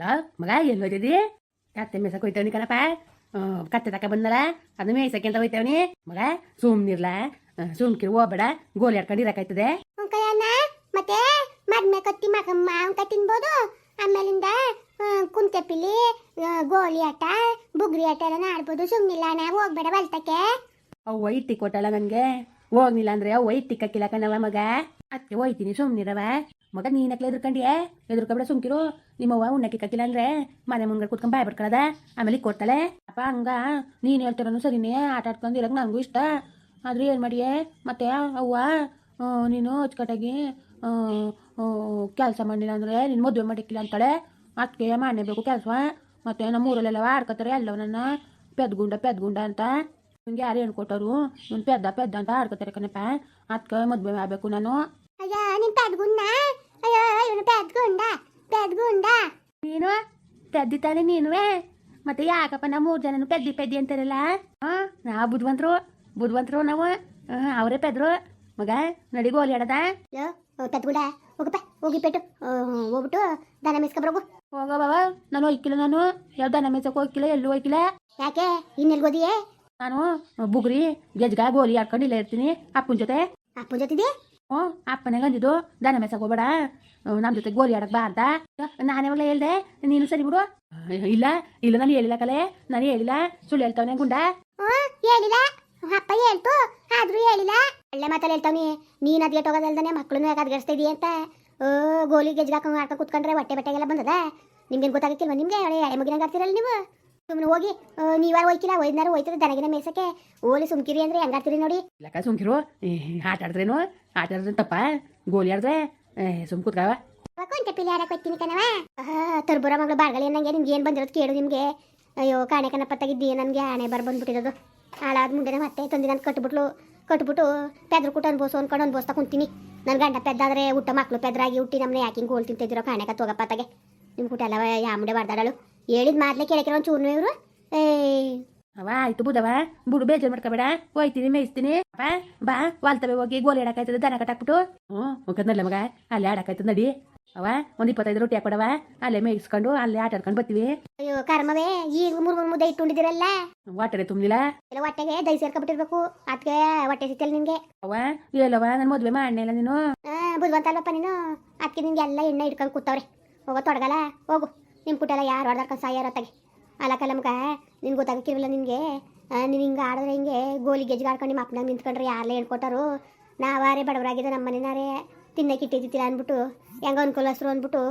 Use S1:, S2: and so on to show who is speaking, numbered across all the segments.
S1: ಲಾ ಮಗ ಎಲ್ಲಿ ಹೋಯ್ತಿದ್ದಿ ಕತ್ತೆ ಮೇಸಕ್ಕೆ ಹೋಯ್ತವನಿ ಕಣಪ್ಪ ಕತ್ತೆ ತಕ ಬಂದಲ ಅದು ಮೇಯ್ಸಕ್ಕೆ ಅಂತ ಹೋಯ್ತವನಿ ಮಗ ಸುಮ್ನಿರ್ಲ ಸುಮ್ಕಿರ್ ಹೋಗ್ಬೇಡ ಗೋಲಿ ಆಡ್ಕೊಂಡು ಇರಕಾಯ್ತದೆ
S2: ಮತ್ತೆ ಮದ್ಮೆ ಕತ್ತಿ ಮಗ ಮಾವನ್ ಕೈ ತಿನ್ಬೋದು ಆಮೇಲಿಂದ ಕುಂತೆ ಪಿಲಿ ಗೋಲಿ ಆಟ ಬುಗ್ರಿ ಆಟ ಎಲ್ಲ ಆಡ್ಬೋದು ಸುಮ್ನಿಲ್ಲ ನಾ ಹೋಗ್ಬೇಡ ಬಲ್ತಕ್ಕೆ
S1: ಅವು ಇಟ್ಟಿ ಕೊಟ್ಟಲ್ಲ ನನಗೆ ಹೋಗ್ನಿಲ್ಲ ಅಂದ್ರೆ ಇಟ್ಟಿ ಕಕ್ಕಿಲ್ಲ ಕಣವ ಮಗ ಅದಕ್ಕೆ ಹೋಯ್ತೀನಿ ಸುಮ್ನಿರವ ಮಗ ನೀನಕ್ಲೆ ಎದ್ರಕಂಡಿಯೇ ಎದ್ರಕೊಬೇಡ ಸುಮ್ಕಿರು ನಿಮ್ಮವ್ವ ಉಣ್ಣಕ್ಕೆ ಕಕ್ಕಿಲ್ಲ ಅಂದ್ರೆ ಮನೆ ಮುಂದೆ ಕುತ್ಕೊಂಡ್ ಬಾಯ್ ಬರ್ಕೊಳದ ಆಮೇಲೆ ಕೊಡ್ತಾಳೆ ಅಪ್ಪ ಹಂಗ ನೀನು ಹೇಳ್ತಿರೋನು ಸರಿನೇ ಆಟ ಆಡ್ಕೊಂಡು ಇರಕ್ಕೆ ನನಗೂ ಇಷ್ಟ ಆದ್ರೆ ಏನು ಮಾಡಿಯೇ ಮತ್ತೆ ಅವ್ವ ನೀನು ಅಚ್ಚುಕಟ್ಟಾಗಿ ಕೆಲಸ ಮಾಡಿಲ್ಲ ಅಂದ್ರೆ ನೀನು ಮದುವೆ ಮಾಡಿಕ್ಕಿಲ್ಲ ಅಂತಾಳೆ ಅದಕ್ಕೆ ಮಾಡಲೇಬೇಕು ಕೆಲಸ ಮತ್ತೆ ನಮ್ಮ ಊರಲ್ಲೆಲ್ಲ ಆಡ್ಕೊತಾರೆ ಎಲ್ಲವ ನನ್ನ ಪೆದ್ಗುಂಡ ಪೆದ್ಗುಂಡ ಅಂತ ನಿಮ್ಗೆ ಯಾರು ಹೇಳ್ಕೊಟ್ಟರು ಇವ್ನು ಪೆದ್ದ ಪೆದ್ದ ಅಂತ ಆಡ್ಕೊತಾರೆ ಕಣಪ್ಪ ಅದಕ್ಕೆ ಮದುವೆ ಆಗಬೇಕು ನಾನು
S2: ಅಯ್ಯ ನಿನ್ ಪೆದ್ಗುಂಡ ಇವನು ಪೆದ್ಗುಂಡ ಪೆದ್ಗುಂಡ
S1: ನೀನು? ಪೆದ್ದಿ ನೀನುವೆ? ನೀನುವೇ ಮತ್ತೆ ಯಾಕಪ್ಪ ನಮ್ಮ ಮೂರು ಜನನು ಪೆದ್ದಿ ಪೆದ್ದಿ ಅಂತಾರಲ್ಲ? ಹಾಂ ನಾವು ಬುದ್ಧಿವಂತರು ಬುದ್ಧಿವಂತರು ನಾವು. ಅವರೇ ಪೆದ್ರು. ಮಗ ನಡಿ ಗೋಲಿ ಆಡದ?
S2: ಪೆದ್ಗುಂಡ ಹೋಗಪ್ಪ ಹೋಗಿ ಪೆಟ್ಟು. ಆ, ಹೋಗ್ಬಿಟ್ಟು ದನ ಮೇಸ್ಕೊಬ್ರೋಗು
S1: ಹೋಗೋ ಬಾವ ನಾನು ಹೋಯ್ಕಿಲ್ಲ ನಾನು. ಯಾವ ದನ ಮೇಸಕ್ಕೆ ಹೋಯ್ಕಿಲ್ಲ ಎಲ್ಲೂ ಹೋಯ್ಕಿಲ್ಲ.
S2: ಯಾಕೆ? ಇನ್ನೆಲ್ ಓದಿಯೇ
S1: ನಾನು ಬುಗ್ರಿ ಗೆಜ್ಗ ಗೋಲಿ ಆಡ್ಕೊಂಡು ಇಲ್ಲೇ ಇರ್ತೀನಿ ಅಪ್ಪನ ಜೊತೆ.
S2: ಅಪ್ಪನ ಜೊತಿದೆ
S1: ಹ್ಞೂ ಅಪ್ಪನೇ ಅಂದಿದ್ದು ದನ ಹೋಗ್ಬೇಡ. ನಮ್ಮ ಜೊತೆ ಗೋಲಿ ಆಡಕ್ ಬಾ ಅಂತ. ನಾನು ಯಾವಾಗಲೇ ಹೇಳ್ದೆ ನೀನು ಸರಿ ಬಿಡು. ಇಲ್ಲ ಇಲ್ಲ ನಾನು ಹೇಳಿಲ್ಲ ಕಲೆ. ನಾನು ಹೇಳಿಲ್ಲ. ಸುಳ್ಳು ಹೇಳ್ತಾವನೆ ಗುಂಡ.
S2: ಹೇಳಿಲ್ಲ. ಅಪ್ಪ ಹೇಳ್ತು ಆದ್ರೂ ಹೇಳಿಲ್ಲ. ಒಳ್ಳೆ ಮಾತಲ್ಲಿ ಹೇಳ್ತಾವನಿ ನೀನ್ ಅದ್ಗೆಟ್ ಹೋಗೋದಲ್ದಾನೆ ಮಕ್ಕಳನ್ನು ಯಾಕೆ ಅದ್ಗಡಿಸ್ತಾ ಇದೀಯ ಅಂತ. ಓ ಗೋಲಿ ಗೆಜ್ಗಾಕ ಆಡ್ಕೊಂಡು ಕುತ್ಕೊಂಡ್ರೆ ಹೊಟ್ಟೆ ಬಟ್ಟೆಗೆಲ್ಲ ಬಂದದ. ನಿಮ್ಗೇನು ಗೊತ್ತಾಗಕ್ಕಿಲ್ವ ನಿಮ್ಗೆ? ಎಳೆ ಮುಗಿನಂಗೆ ಆಡ್ತಿರಲ್ಲ ನೀವು. ಸುಮ್ಮನೆ ಹೋಗಿ ನೀವಾರು ಹೋಯ್ಕಿಲ್ಲ ಒಯ್ದಾರು ಹೋಯ್ತದೆ ದನಗಿನ ಮೇಸಕ್ಕೆ ಓಲಿ ಸುಮ್ಕಿರಿ ಅಂದ್ರೆ ಹೆಂಗಾಡ್ತೀರಿ ನೋಡಿ.
S1: ಲಕ್ಕ ಸುಮ್ಕಿರು. ಆಟ ಆಟ ಆಡಿದ್ರೆ ತಪ್ಪ ಗೋಲಿ ಆಡಿದ್ರೆ ಸುಮ್ ಕೂತ್ಕಾವ
S2: ಕೊಂಚ ಪಿಲಿ ಆಡಕ್ಕೆ ಹೋಗ್ತೀನಿ ಕಣವ ತರ್ಬುರ ಮಗಳು ಬಾರ್ಗಳಿ ಅನ್ನಂಗೆ ನಿಮ್ಗೆ ಏನು ಬಂದಿರೋದು ಕೇಳು ನಿಮಗೆ. ಅಯ್ಯೋ ಕಾಣೆ ಕಣಪ್ಪ ತೆಗಿದ್ದಿ, ನನಗೆ ಆಣೆ ಬರ್ ಬಂದ್ಬಿಟ್ಟಿರೋದು. ಹಾಳಾದ ಮುಂದೆ ಮತ್ತೆ ತಂದಿ ನಾನು ಕಟ್ಬಿಟ್ಲು, ಕಟ್ಬಿಟ್ಟು ಪೆದ್ರು ಕೂಟ ಅನ್ಬೋಸು ಅನ್ಕೊಂಡು ಅನ್ಬೋಸ್ತಾ ಕುಂತೀನಿ. ನನ್ನ ಗಂಡ ಪೆದ್ದಾದ್ರೆ ಊಟ ಮಕ್ಕಳು ಪೆದ್ರಾಗಿ ಹುಟ್ಟಿ ನಮ್ಮನೆ ಯಾಕೆ ಹಿಂಗೆ ಗೋಲ್ ತಿಂತಿದ್ದೀರೋ ಕಾಣೆ ತೋಗಪ್ಪ ತಗೆ ನಿಮ್ಮ ಕೂಟ ಎಲ್ಲ ಯಾಮುಂಡೆ ಬರ್ದಾಡಳು ಹೇಳಿದ ಮಾತ್ಲೆ ಕೇಳಕ್ಕೆ ಒಂದು ಚೂರ್ನು ಇವರು. ಏ
S1: ಅವ ಆಯ್ತು ಬುದವ ಬುಡು ಬೇಜಾರು ಮಾಡ್ಕೋಬೇಡ. ಹೋಯ್ತೀನಿ ಮೇಯಿಸ್ತೀನಿ. ಅಪ್ಪ ಬಾ. ವಾಲ್ತವೆ ಹೋಗಿ ಗೋಲಿ ಆಡಕಾಯ್ತದ ದನ ಕಟ್ಟಾಕ್ಬಿಟ್ಟು. ಹ್ಞೂ ಹೋಗದ್ನಲ್ಲ ಮಗ ಅಲ್ಲೇ ಆಡಕಾಯ್ತದ ನಡಿ. ಅವ ಒಂದು ಇಪ್ಪತ್ತೈದು ರೊಟ್ಟಿ ಹಾಕೊಡವ ಅಲ್ಲೇ ಮೇಯಿಸ್ಕೊಂಡು ಅಲ್ಲೇ ಆಟ ಆಡ್ಕೊಂಡು ಬರ್ತೀವಿ.
S2: ಅಯ್ಯೋ ಕರ್ಮವೇ ಈಗ ಮುರ್ಗುರ್ ಮುದ್ದೆ ಇಟ್ಟುಕೊಂಡಿದಿರಲ್ಲ
S1: ವಾಟರೆ ತುಂಬಿಲ್ಲ
S2: ಎಲ್ಲ ಹೊಟ್ಟೆಗೆ ದೈ ಸೇರ್ಕೊಬಿಟ್ಟಿರ್ಬೇಕು. ಅದಕ್ಕೆ ಹೊಟ್ಟೆ ಸಿಕ್ಕಲ್ಲ ನಿನಗೆ?
S1: ಅವ ಹೇಳವ ನನ್ನ ಮದುವೆ ಇಲ್ಲ ನೀನು.
S2: ಆ, ಬುದ್ಧಿವಂತ ಅಲ್ವಪ್ಪ ನೀನು. ಅದಕ್ಕೆ ನಿಂಗೆ ಎಲ್ಲ ಎಣ್ಣೆ ಇಟ್ಕೊಂಡು ಕೂತವ್ರೆ. ಹೋಗೋ ತೊಡಗಲ್ಲ? ಹೋಗು. ನಿಮ್ ಪುಟ್ಟೆಲ್ಲ ಯಾರು ಹೊಡೆದಾಡ್ಕೊಂಡು ಸಾಯಾರ ತಗೆ ಅಲ್ಲಕ್ಕಲ್ಲ ನಮ್ಗೆ ನಿನ್ಗೆ ಗೊತ್ತಾಗಿರಲ್ಲ ನಿನಗೆ? ನೀನು ಹಿಂಗೆ ಆಡಿದ್ರೆ ಹಿಂಗೆ ಗೋಲಿ ಗೆಜ್ಜೆ ಆಡ್ಕೊಂಡು ನಿಮ್ಮ ಅಪ್ಪನಾಗ ನಿಂತ್ಕೊಂಡ್ರೆ ಯಾರಲ್ಲೇ ಹೇಳ್ಕೊಟ್ಟಾರು? ನಾವಾರೇ ಬಡವರಾಗಿದ್ದ ನಮ್ಮ ಮನೆನಾರೇ ತಿನ್ನಕ್ಕೆ ಇಟ್ಟಿದ್ದಿಲ್ಲ ಅಂದ್ಬಿಟ್ಟು, ಹೆಂಗ ಅನುಕೂಲಸ್ರು ಅಂದ್ಬಿಟ್ಟು,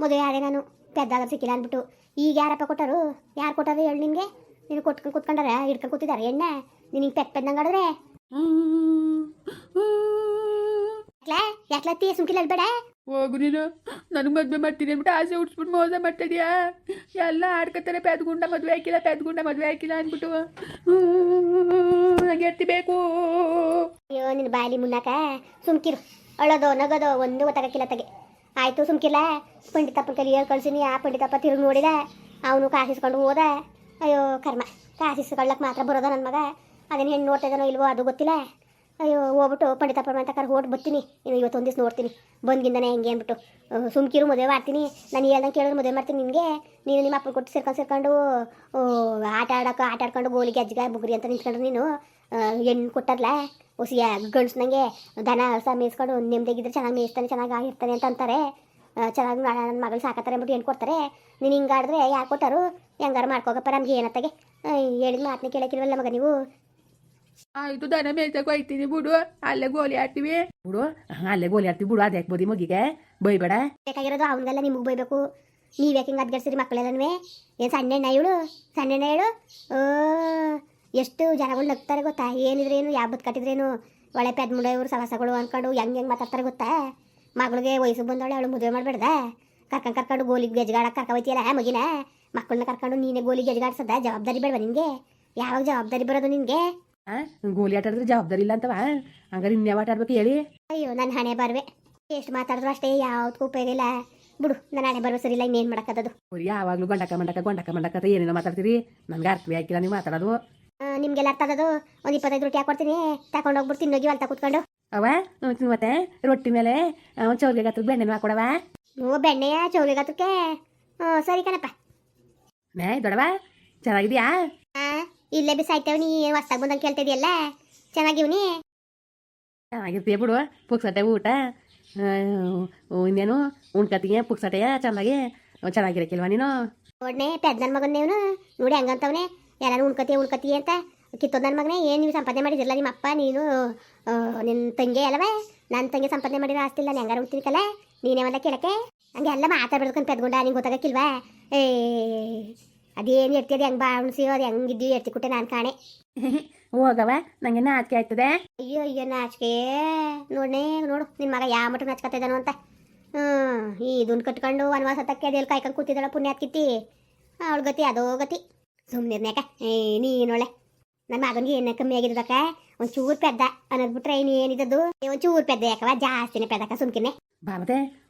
S2: ಮದುವೆ ಯಾರೇ ನಾನು. ಪೆದ್ದಾಗ ಸಿಕ್ಕಿಲ್ಲ ಅಂದ್ಬಿಟ್ಟು. ಈಗ ಯಾರಪ್ಪ ಕೊಟ್ಟರು? ಯಾರು ಕೊಟ್ಟಾರು ಹೇಳಿ ನಿನಗೆ? ನೀನು ಕೊಟ್ಕೊಂಡು ಕೂತ್ಕೊಂಡಾರ? ಹಿಡ್ಕೊಂಡು ಕೂತಿದ್ದಾರೆ ಎಣ್ಣೆ? ನಿನಗೆ ಪೆದ್ ಪೆದ್ದಂಗೆ ಆಡಿದ್ರೆ? ಯಾಕ್ಲಾ ಯಾಕ್ಲಾ ತೀ ಸುಂಕಿಲ್ಲ ಬೇಡ
S1: ಹೋಗು ನೀನು. ನನಗೆ ಮದುವೆ ಮಾಡ್ತೀನಿ ಅಂದ್ಬಿಟ್ಟು ಆಸೆ ಹುಡ್ಸ್ಬಿಟ್ಟು ಮೋಸ ಮಾಡ್ತಿದ್ಯಾ? ಎಲ್ಲ ಆಡ್ಕೊತಾರೆ ಪೆದ್ಗುಂಡ ಮದುವೆ ಹಾಕಿಲ್ಲ ಪೆದ್ಗುಂಡ ಮದ್ವೆ ಹಾಕಿಲ್ಲ ಅಂದ್ಬಿಟ್ಟು. ನಂಗೆ ಎತ್ತಿ ಬೇಕು.
S2: ಅಯ್ಯೋ ನಿನ್ನ ಬಾಯಲ್ಲಿ ಮುನ್ನಾಕ ಸುಮ್ಕಿರು. ಅಳೋದೋ ನಗೋದೋ ಒಂದು ಗೊತ್ತಾಗಕ್ಕಿಲ್ಲ ತಗೆ. ಆಯ್ತು ಸುಮ್ಕಿಲ್ಲ ಪಂಡಿತಪ್ಪನ ಕಲಿ ಹೇಳಿ ಕಳ್ಸಿನಿ. ಆ ಪಂಡಿತಪ್ಪ ತಿರುಗಿ ನೋಡಿದ. ಅವನು ಕಾಸಿಸ್ಕೊಂಡು ಹೋದ. ಅಯ್ಯೋ ಕರ್ಮ. ಕಾಸಿಸ್ಕೊಳ್ಳಕ್ಕೆ ಮಾತ್ರ ಬರೋದ ನನ್ನ ಮಗ. ಅದನ್ನ ಹೆಣ್ಣು ನೋಡ್ತಾ ಇದ್ದಾನೋ ಇಲ್ವೋ ಅದು ಗೊತ್ತಿಲ್ಲ. ಅಯ್ಯೋ, ಹೋಗ್ಬಿಟ್ಟು ಪಂಡಿತ ಅಂತ ಕರ್ ಹೋಗಿ ಬರ್ತೀನಿ. ಇನ್ನು ಇವತ್ತೊಂದು ದಿವಸ ನೋಡ್ತೀನಿ. ಬಂದ್ಗಿಂದನೇ ಹೆಂಗೆ ಅಂದ್ಬಿಟ್ಟು. ಸುಮ್ಕಿರು, ಮದುವೆ ಮಾಡ್ತೀನಿ. ನಾನು ಹೇಳ್ದಂಗೆ ಕೇಳಿದ್ರೆ ಮದುವೆ ಮಾಡ್ತೀನಿ ನಿನಗೆ. ನೀನು ನಿಮ್ಮ ಅಪ್ಪ ಕೊಟ್ಟು ಸೇರ್ಕೊಂಡು ಸೇರ್ಕೊಂಡು ಆಟ ಆಡೋಕೆ, ಆಟ ಆಡ್ಕೊಂಡು ಗೋಲಿ ಅಜ್ಜಿಗೆ, ಬುಗುರಿ ಅಂತ ನಿಂತ್ಕೊಂಡ್ರೆ ನೀನು. ಹೆಣ್ಣು ಕೊಟ್ಟಲ್ಲ ಹೊಸಿಯ ಗಂಡ್ಸ್ನಂಗೆ ದನ ಹಸ ಮೇಯಿಸ್ಕೊಂಡು ನೆಮ್ಮದಿಗಿದ್ರೆ ಚೆನ್ನಾಗಿ ಮೇಯಿಸ್ತಾನೆ, ಚೆನ್ನಾಗಿ ಆಗಿರ್ತಾನೆ ಅಂತ ಅಂತಾರೆ. ಚೆನ್ನಾಗಿ ನನ್ನ ಮಗಳು ಸಾಕತ್ತಾರೆ ಅಂದ್ಬಿಟ್ಟು ಏನು ಕೊಡ್ತಾರೆ. ನೀನು ಹಿಂಗಾಡಿದ್ರೆ ಯಾಕೆ ಕೊಟ್ಟಾರು? ಹೆಂಗಾರು ಮಾಡ್ಕೋಗಪ್ಪ ನಮ್ಗೆ ಏನತ್ತಾಗೆ? ಹೇಳಿದ ಮಾತನ್ನ ಕೇಳಕ್ಕಿಲ್ವಲ್ಲ ಮಗ ನೀವು?
S1: ಆಯ್ತು ದನ ಮೇಯ್ಸಕ್ಕೆ ಹೋಯ್ತೀನಿ ಬಿಡು ಅಲ್ಲೇ ಗೋಲಿ ಆಡ್ತೀವಿ ಬಿಡು ಹಾ, ಅಲ್ಲೇ ಗೋಲಿ ಆಡ್ತೀವಿ ಬಿಡು ಅದೇ ಬೋದಿ ಮಗಿಗೆ ಬೈಬೇಡ
S2: ಬೇಕಾಗಿರೋದು ಅವನಿಗೆಲ್ಲ ನಿಮಗೆ ಬೈಬೇಕು ನೀವು ಯಾಕೆ ಹಿಂಗೆ ಅದ್ಗಡ್ಸಿರಿ ಮಕ್ಕಳೆಲ್ಲನೂ ಏನು ಸಣ್ಣ ಇವಳು ಸಣ್ಣ ಹೇಳು ಓ ಎಷ್ಟು ಜನಗಳು ನಗ್ತಾರೆ ಗೊತ್ತಾ ಏನಿದ್ರೇನು ಯಾವ ಬತ್ ಕಟ್ಟಿದ್ರೇನು ಒಳ್ಳೆ ಪೆದ್ ಮುಂಡೆ ಇವ್ರು ಸವಸಗಳು ಅಂದ್ಕೊಂಡು ಹೆಂಗೆ ಹೆಂಗೆ ಮಾತಾಡ್ತಾರೆ ಗೊತ್ತಾ ಮಗಳಿಗೆ ವಯಸ್ಸು ಬಂದವಳೆ ಅವಳು ಮದುವೆ ಮಾಡಬೇಡ್ದ ಕರ್ಕೊಂಡು ಕರ್ಕೊಂಡು ಗೋಲಿ ಗೆಜ್ಗಾಡಕ್ಕೆ ಕರ್ಕ ಹೋಯ್ತಿಯಲ್ಲ ಮಗಿನ ಮಕ್ಕಳನ್ನ ಕರ್ಕೊಂಡು ನೀನೇ ಗೋಲಿ ಗೆಜ್ಗಾಡ್ಸದ ಜವಾಬ್ದಾರಿ ಬೇಡವ ನಿನಗೆ ಯಾವಾಗ ಜವಾಬ್ದಾರಿ ಬರೋದು ನಿನಗೆ
S1: ಆ? ಗೋಲಿ ಆಟ ಆಡಿದ್ರೆ ಜವಾಬ್ದಾರಿ ಇಲ್ಲ ಅಂತವ? ಹಂಗಾರೆ ಇನ್ಯಾವ ಆಟ ಆಡ್ಬೇಕು ಹೇಳಿ?
S2: ಅಯ್ಯೋ ನನ್ನ ಹಣೆ ಬರ್ವೆ. ಎಷ್ಟು ಮಾತಾಡಿದ್ರು ಅಷ್ಟೇ ಯಾವ್ದಕ್ಕೂ ಉಪಯೋಗ ಇಲ್ಲ. ಬಿಡು ನನ್ನ ಹಣೆ ಬರ್ವೆ ಸರಿ ಇಲ್ಲ ಇನ್ನೇನು ಮಾಡೋಕ್ಕದದು?
S1: ಅವ್ರು ಯಾವಾಗಲೂ ಗಂಡಕ ಮಂಡಕ ಗಂಡಕ ಮಂಡಕ ಅಂತ ಏನೇನೋ ಮಾತಾಡ್ತೀರಿ? ನನ್ಗೆ ಅರ್ಥ ಆಗಿಲ್ಲ ನೀವು ಮಾತಾಡೋದು.
S2: ನಿಮ್ಗೆಲ್ಲ ಅರ್ಥ ಆಗೋದು ಒಂದು ಇಪ್ಪತ್ತೈದು ರೊಟ್ಟಿ ಹಾಕೊಡ್ತೀನಿ ತಗೊಂಡು ಹೋಗ್ಬಿಟ್ಟು ತಿನ್ನೋಗಿ ಅಂತ ಕೂತ್ಕೊಂಡು.
S1: ಅವ? ಮತ್ತೆ ರೊಟ್ಟಿ ಮೇಲೆ ಚೌಲಿಗೆ ಗತ್ರ ಬೆಣ್ಣೆ ಹಾಕೊಡವ?
S2: ಬೆಣ್ಣೆ ಬೆಣ್ಣೆಯ ಚೌಲಿಗತ್ತಕ್ಕೆ ಹ್ಞೂ ಸರಿ ಕಣಪ್ಪ.
S1: ಮೇ ದೊಡವ ಚೆನ್ನಾಗಿದ್ಯಾ?
S2: ಇಲ್ಲೇ ಬಿಸಾಯ್ತೇವೆ ನೀ ಹೊಸ್ದಾಗ ಬಂದಂ ಬಂದಂಗೆ ಕೇಳ್ತಿದ್ಯಲ್ಲ? ಚೆನ್ನಾಗಿವ್ನಿ?
S1: ಚೆನ್ನಾಗಿರ್ತೀಯ ಬಿಡು ಪುಕ್ಸಟೆ ಊಟ. ಓ ಇನ್ನೇನು ಉಣ್ಕತಿಗೆ ಪುಕ್ಸಟೆಯ ಚೆನ್ನಾಗಿ ಚೆನ್ನಾಗಿರಕ್ಕಿಲ್ವಾ ನೀನು?
S2: ನೋಡ್ನೆ ಪೆದ್ ನನ್ನ ಮಗನೇವನು ನೀವು ನೋಡಿ ಹಂಗಂತವ್ನೆ. ಎಲ್ಲಾರು ಉಣ್ಕತಿ ಉಣ್ಕತಿ ಅಂತ ಕಿತ್ತೋದ್ ನನ್ನ ಮಗನೇ. ಏನು ನೀವು ಸಂಪಾದನೆ ಮಾಡಿದಿರಲ್ಲ ನಿಮ್ಮ ಅಪ್ಪ ನೀನು ನಿನ್ನ ತಂಗಿ ಅಲ್ವೇ? ನನ್ನ ತಂಗಿ ಸಂಪಾದನೆ ಮಾಡಿರೋ ಆಸ್ತಿ ಇಲ್ಲ ಹೆಂಗಾರ ಉಣ್ತಿರ್ಕಲ್ಲ ನೀನೇ ಒಂದ ಕೇಳಕ್ಕೆ? ಹಂಗೆ ಎಲ್ಲ ಮಾತಾಡ್ಬಿಡ್ಕೊಂಡು ಪೆದ್ಗೊಂಡ ನಿಂಗೆ ಗೊತ್ತಾಗಕ್ಕಿಲ್ವಾ? ಏ ಅದೇನು ಹೆಂಗ್ ಹೆಂಗೆ ಬಾಣಸಿ ಅದು ಹೆಂಗಿದ್ದೀವಿ ಎತ್ತಿ ಕುಟ್ಟೆ ನಾನು ಕಾಣೆ.
S1: ಹೋಗವ? ನಂಗೆ ನಾಚಿಕೆ ಆಯ್ತದೆ.
S2: ಅಯ್ಯೋ ಅಯ್ಯೋ ನಾಚಿಕೆ. ನೋಡಿ ನೋಡು ನಿನ್ನ ಮಗ ಯಾವ ಮಟ್ಟ ನಾಚ್ಕೊತಾ ಇದ್ದಾನು ಅಂತ ಹ್ಞೂ ಇದನ್ನು ಕಟ್ಕೊಂಡು ವನವಾಸ ತಕ್ಕೆ ಅದೆಲ್ಲಿ ಕಾಯ್ಕೊಂಡು ಕೂತಿದ್ದಾಳ ಪುಣ್ಯ ಕಿತ್ತಿ ಅವಳ ಗತಿ ಅದೋ ಗತಿ. ಸುಮ್ಮನಿರ್ನ್ಯಾಕ ಏ ನೀನೊಳೆ ನನ್ನ ಮಗನಿಗೆ ಏನ ಕಮ್ಮಿ ಆಗಿದ್ದಕ್ಕ ಒಂದು ಚೂರು ಪೆದ್ದ ಅನ್ನದ್ ಬಿಟ್ರೆ ಏನಿದ್ದದ್ದು ಒಂದು ಚೂರು ಪೆದ್ದ ಯಾಕವ ಜಾಸ್ತಿನೇ ಪೆದ್ದಕ್ಕ ಸುಮ್ಕಿನೆ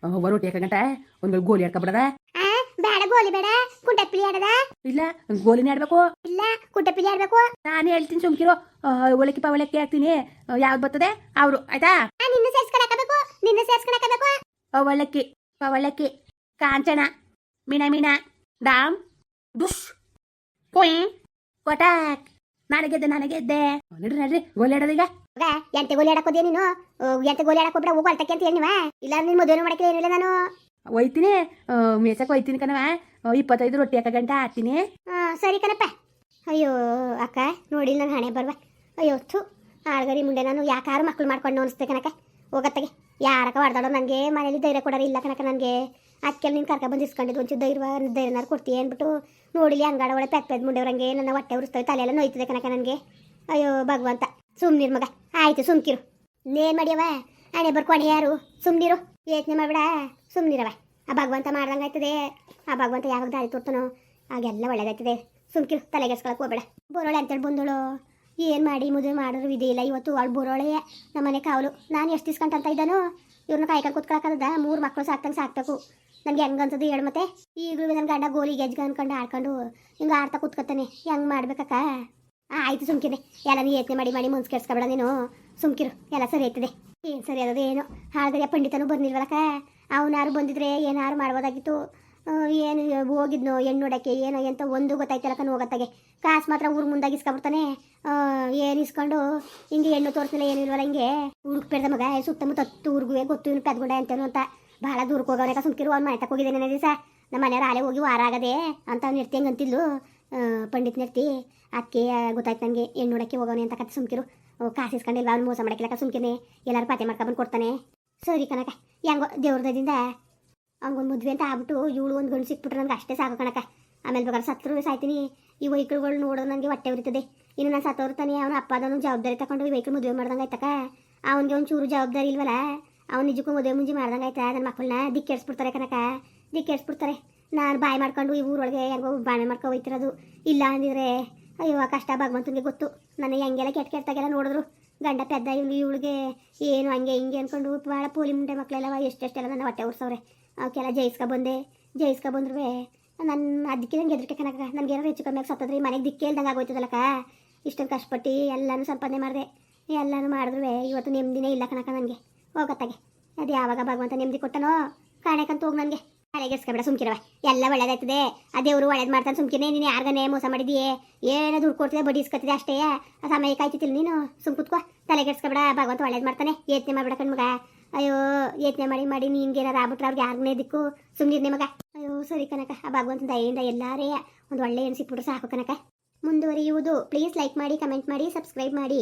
S1: ಒಬ್ಬ ರೊಟ್ಟಿ ಹಾಕಂಟ ಒಂದು ಗೋಲಿ ಆಡ್ಕೊಬಿಡದ.
S2: ಆ ಬೇಡ ಗೋಲಿ ಬೇಡ ಕುಂಟಪ್ಪಿಲಿ ಆಡದ?
S1: ಇಲ್ಲ ಗೋಲಿ ಆಡ್ಬೇಕು.
S2: ಇಲ್ಲ ಕುಂಟಪ್ಪಿಲಿ ಆಡ್ಬೇಕು?
S1: ನಾನು ಹೇಳ್ತೀನಿ ಸುಮ್ಕಿರೋ. ಒಳಕ್ಕೆ ಪವಳಕ್ಕೆ ಹಾಕ್ತೀನಿ. ಯಾವ್ದು ಬರ್ತದೆ? ಅವರು ಆಯ್ತಾ?
S2: ನಿನ್ನ ಸೇರ್ಸ್ಕೊಳಕಬೇಕು ನಿನ್ನ ಸೇರ್ಸ್ಕೊಳಕಬೇಕು
S1: ಅವಳಕ್ಕಿ ಪವಳಕ್ಕಿ ಕಾಂಚನ ಮೀನ ಮೀನ ಡಾಮ್ ದುಷ್ ಕೊಯ್ ಕೊಟಾಕ್. ನಾನು ಗೆದ್ದೆ ನಾನು ಗೆದ್ದೆ. ನಡ್ರಿ ನಡ್ರಿ ಗೋಲಿ ಆಡೋದು
S2: ಈಗ. ಎಂತೆ ಗೋಲಿ ಆಡಕೋದೇ ನೀನು? ಎಂತೆ ಗೋಲಿ ಆಡಕ್ ಹೋಗ್ಬಿಡ ಹೋಗು ಅಳ್ತಕ್ಕೆ ಅಂತ ಹೇಳಿ ನೀವ? ಇಲ್ಲ ನಿನ್ ಮದುವೆ ಮಾಡಕ್ಕೆ ಏನಿಲ್ಲ ನಾನು?
S1: ಒಯ್ತೀನಿ. ಮೇಸಕ್ಕೆ ಒಯ್ತೀನಿ ಕಣವ ಇಪ್ಪತ್ತೈದು ರೊಟ್ಟಿ ಅಕ್ಕ ಗಂಟೆ ಹಾಕ್ತೀನಿ.
S2: ಹಾಂ ಸರಿ ಕಣಪ್ಪ. ಅಯ್ಯೋ, ಅಕ್ಕ, ನೋಡಿ ನನ್ನ ಹಣೆ ಬರ್ವ. ಅಯ್ಯೋ, ಥು. ಆಳ್ಗರಿ ಮುಂಡೆ ನಾನು ಯಾಕಾರು ಮಕ್ಳು ಮಾಡ್ಕೊಂಡು ಅನಿಸ್ತೆ ಕನಕ ಹೋಗತ್ತಗೆ. ಯಾರಕ್ಕ ಹೊಡೆದಾಡೋ ನನಗೆ ಮನೇಲಿ ಧೈರ್ಯ ಕೊಡೋರು ಇಲ್ಲ ಕನಕ ನನಗೆ. ಅದಕ್ಕೆಲ್ಲ ನೀನು ಕರ್ಕ ಬಂದು ಇಸ್ಕೊಂಡಿದ್ದು ಒಂಚೂರು ಧೈರ್ಯ ಧೈರ್ಯನಾರು ಕೊಡ್ತೀಯ ಅಂದ್ಬಿಟ್ಟು ನೋಡಿಲಿ ಹಂಗಾಡ ಒಳ್ಳೆ ಪೆದ್ ಪೆದ್ ಮುಂಡೆವ್ರಂಗೆ ನನ್ನ ಹೊಟ್ಟೆ ಉರಿಸ್ತವೆ ತಲೆಯೆಲ್ಲ ನೋಯ್ತದೆ ಕನಕ ನನಗೆ. ಅಯ್ಯೋ, ಭಗವಂತ. ಸುಮ್ನಿರ್ ಮಗ. ಆಯ್ತು, ಸುಮ್ಕಿರು. ಏನು ಮಾಡ್ಯವ? ಹಣೆ ಬರ್ಕೊಂಡು ಯಾರು ಸುಮ್ನಿರು. ಯೋಚನೆ ಮಾಡ್ಬೇಡ. ಸುಮ್ನಿರವ ಆ ಭಗವಂತ ಮಾಡ್ದಂಗೆ ಆಯ್ತದೆ ಆ ಭಗವಂತ ಯಾವಾಗ ದಾರಿ ತೋರ್ತಾನೋ ಆಗೆಲ್ಲ ಒಳ್ಳೇದಾಯ್ತದೆ. ಸುಮ್ಕಿರು ತಲೆಗೆಸ್ಕೊಳಕ್ ಹೋಗ್ಬೇಡ. ಬೋರೋಳೆ ಅಂತೇಳಿ ಬಂದಳು. ಏನು ಮಾಡಿ ಮುದುವೆ ಮಾಡೋರು ವಿಧಿ ಇಲ್ಲ. ಇವತ್ತು ಅವಳು ಬೋರೋಳೆಯೇ ನಮ್ಮನೆ ಕಾವಲು. ನಾನು ಎಷ್ಟು ಇಸ್ಕೊಂತ ಇದ್ದಾನೋ, ಇವ್ರನ್ನ ಕಾಯ್ಕೊಂಡು ಕೂತ್ಕೊಳಕ್ಕದ ಮೂರು ಮಕ್ಕಳು ಸಾಕ್ತಂಗೆ ಸಾಕ್ಬೇಕು. ನನಗೆ ಹೆಂಗೆ ಅನ್ಸೋದು ಹೇಳು ಮತ್ತೆ. ಈಗಲೂ ನನ್ನ ಗಂಡ ಗೋಲಿ ಗೆಜ್ಗೆ ಅನ್ಕೊಂಡು ಆಡ್ಕೊಂಡು ಹಿಂಗೆ ಆಡ್ತಾ ಕೂತ್ಕೊತಾನೆ. ಹೆಂಗೆ ಮಾಡ್ಬೇಕಕ್ಕ? ಆಯ್ತು ಸುಮ್ಕಿದೆ ಎಲ್ಲ ನೀ ಯೋಚನೆ ಮಾಡಿ ಮಾಡಿ ಮುನ್ಸ್ ಕೆಡ್ಸ್ಕೊಬೇಡ ನೀನು. ಸುಮ್ಕಿರು, ಎಲ್ಲ ಸರಿ ಆಯ್ತದೆ. ಏನು ಸರಿ ಅದೇನು ಪಂಡಿತನೂ ಪಂಡಿತನು ಬಂದಿಲ್ವಲ್ಲಕ್ಕ? ಅವನಾರು ಬಂದಿದ್ರೆ ಏನಾರು ಮಾಡ್ಬೋದಾಗಿತ್ತು. ಏನು ಹೋಗಿದ್ನೋ, ಹೆಣ್ಣು ನೋಡೋಕ್ಕೆ, ಏನೋ ಎಂತ ಒಂದು ಗೊತ್ತಾಯ್ತಲ್ಲ ಹೋಗತ್ತಾಗೆ ಕಾಸು ಮಾತ್ರ ಊರು ಮುಂದಾಗಿ ಇಸ್ಕೊಬಿಡ್ತಾನೆ ಏನು ಇಸ್ಕೊಂಡು, ಹಿಂಗೆ ಹೆಣ್ಣು ತೋರಿಸ್ಲಿಲ್ಲ ಏನು ಇಲ್ವಲ್ಲ ಹಿಂಗೆ. ಹುಡುಕ್ ಪೆಡ್ದ ಮಗ ಸುತ್ತಮುತ್ತ ಹತ್ತು ಊರಿಗೂ ಗೊತ್ತು ಇವ್ನು ಅಂತೇನು ಅಂತ. ಭಾಳ ದೂರಕ್ಕೆ ಹೋಗೋನೆ ಸುಮ್ಕಿರು, ಅವ್ನು ಮಾಡ್ತಾ ಹೋಗಿದ್ದೇನೆ ನನ್ನ ದಿವಸ. ನಮ್ಮ ಮನೆಯವ್ರು ಆಲೆ ಹೋಗಿ ವಾರ ಆಗದೆ ಅಂತ ಅವ್ನು ಇರ್ತಿ ಅಂತಿದ್ಲು? ಪಂಡಿತ್ ನಿರ್ತಿ ಅದಕ್ಕೆ ಗೊತ್ತಾಯ್ತು ನನಗೆ ಹೆಣ್ಣು ನೋಡೋಕ್ಕೆ ಹೋಗೋನೆ ಅಂತ ಕತೆ ಸುಮ್ಕಿರು. ಕಾಸು ಇಸ್ಕೊಂಡಿಲ್ವ, ಅವ್ನು ಮೋಸ ಮಾಡೋಕ್ಕಿಲ್ಲ ಸುಮ್ಕಿನೇ ಎಲ್ಲರೂ ಪಾತೆ ಮಾಡ್ಕೊಂಬಂದು ಕೊಡ್ತಾನೆ. ಸರಿ ಕಣಕ ಹೆಂಗೋ ದೇವ್ರದಿಂದ ಹಂಗೊಂದು ಮದುವೆ ಅಂತ ಆಗ್ಬಿಟ್ಟು ಇವಳು ಒಂದು ಗಂಡು ಸಿಕ್ಬಿಟ್ರೆ ನನಗೆ ಅಷ್ಟೇ ಸಾಕು ಕಣಕ ಆಮೇಲೆ ಬೇಕಾದ್ರೆ ಸತ್ರು ಸಾಯ್ತೀನಿ ಈ ವೈಕಲ್ಗಳು ನೋಡೋದು ನನಗೆ ಹೊಟ್ಟೆ ಉರಿತದೆ. ಇನ್ನು ನಾನು ಸತ್ತೋರ್ತಾನೆ ಅವನ ಅಪ್ಪ ಜವಾಬ್ದಾರಿ ತಗೊಂಡು ಈ ವೈಕಲ್ ಮದುವೆ ಮಾಡ್ದಂಗೆ ಆಯ್ತಕ ಅವನಿಗೆ ಒಂದು ಚೂರು ಜವಾಬ್ದಾರಿ ಇಲ್ವಲ್ಲ ಅವ್ನು ನಿಜಕ್ಕೂ ಮದುವೆ ಮುಂಜಿ ಮಾಡ್ದಂಗೆ ಆಯ್ತಾ ನನ್ನ ಮಕ್ಕಳನ್ನ ದಿಕ್ಕೇರ್ಸ್ಬಿಡ್ತಾರೆ ಕನಕ ದಿಕ್ಕೇರ್ಸ್ಬಿಡ್ತಾರೆ ನಾನು ಬಾಯಿ ಮಾಡ್ಕೊಂಡು ಈ ಊರೊಳಗೆ ಹೆಂಗೋ ಬಾಣೆ ಮಾಡ್ಕೊ ಹೋಯ್ತಿರೋದು. ಇಲ್ಲ ಅಂದಿದ್ರೆ, ಅಯ್ಯೋ ಕಷ್ಟ ಭಗವಂತನಿಗೆ ಗೊತ್ತು. ನನಗೆ ಹೆಂಗೆಲ್ಲ ಕೆಟ್ಟ ಕೆಟ್ಟಾಗೆಲ್ಲ ನೋಡಿದ್ರು. ಗಂಡ ಪೆದ್ದ ಇವ್ನು ಇವಳಿಗೆ ಏನು ಹಂಗೆ ಹಿಂಗೆ ಅನ್ಕೊಂಡು ಭಾಳ ಪೋಲಿ ಮುಂಡೆ ಮಕ್ಕಳೆಲ್ಲ ಎಷ್ಟೆಷ್ಟೆಲ್ಲ ನನ್ನ ಹೊಟ್ಟೆ ಉರ್ಸವ್ರೆ. ಅವಕ್ಕೆಲ್ಲ ಜಯಿಸ್ಕೊ ಬಂದೆ. ಜಯಿಸ್ಕೊ ಬಂದ್ರು ನನ್ನ ಅದಕ್ಕೆ ನಂಗೆ ಹೆದರಿಕೆ ಕನಕ ನನಗೆ ಏನಾರು ಹೆಚ್ಚು ಕಮ್ಮಿ ಸತ್ತದ್ರಿ ಮನೆಗೆ ದಿಕ್ಕೇ ಇಲ್ದಂಗೆ ಆಗೋಯ್ತದಲ್ಲಕ್ಕ? ಇಷ್ಟೊಂದು ಕಷ್ಟಪಟ್ಟು ಎಲ್ಲನೂ ಸಂಪಾದನೆ ಮಾಡಿದೆ. ಎಲ್ಲನೂ ಮಾಡಿದ್ರು ಇವತ್ತು ನೆಮ್ಮದಿನೇ ಇಲ್ಲ ಕನಕ ನನಗೆ. ಹೋಗತ್ತಾಗೆ ಅದು ಯಾವಾಗ ಭಗವಂತ ನೆಮ್ಮದಿ ಕೊಟ್ಟನೋ ಕಾಣಕಂತ ಹೋಗಿ ನನಗೆ. ತಲೆಗೆಸ್ಕೊಬೇಡ ಸುಮ್ಕಿರವ ಎಲ್ಲ ಒಳ್ಳೇದಾಯ್ತದೆ. ಅದೇ ಅವರು ಒಳ್ಳೇದು ಮಾಡ್ತಾನೆ ಸುಮ್ಕಿನೇ ನೀನು ಯಾರ್ಗನೆ ಮೋಸ ಮಾಡಿದೀಯೇ ಏನೋ ದುಡ್ಡು ಕೊಡ್ತಿದೆ, ಬಡ್ಡಿ ಇಸ್ಕೊತಿದೆ ಅಷ್ಟೇ. ಆ ಸಮಯ ಕಾಯ್ತಿತ್ತಿಲ್ಲ ನೀನು. ಸುಮ್ ಕುತ್ಕೋ. ತಲೆಗೆಡ್ಸ್ಕೊಬೇಡ ಭಗವಂತ ಒಳ್ಳೇದು ಮಾಡ್ತಾನೆ. ಯೋಚನೆ ಮಾಡ್ಬೇಡ ಕಣ್ಮಗ. ಅಯ್ಯೋ ಯೋಚನೆ ಮಾಡಿ ಮಾಡಿ ನಿನ್ಗೆ ಏನಾರು ಆಗ್ಬಿಟ್ರೆ ಅವ್ರಿಗೆ ಯಾರನ್ನೇ ದಿಕ್ಕು? ಸುಮ್ಮನೆ ಮಗ. ಅಯ್ಯೋ, ಸರಿ ಕನಕ. ಆ ಭಗವಂತ ದಯಿಂದ ಎಲ್ಲಾರೇ ಒಂದು ಒಳ್ಳೆ ಏನು ಸಿಕ್ಬಿಟ್ರೆ ಸಾಕು ಕನಕ. ಮುಂದುವರಿಯುವುದು. ಪ್ಲೀಸ್ ಲೈಕ್ ಮಾಡಿ, ಕಮೆಂಟ್ ಮಾಡಿ, ಸಬ್ಸ್ಕ್ರೈಬ್ ಮಾಡಿ.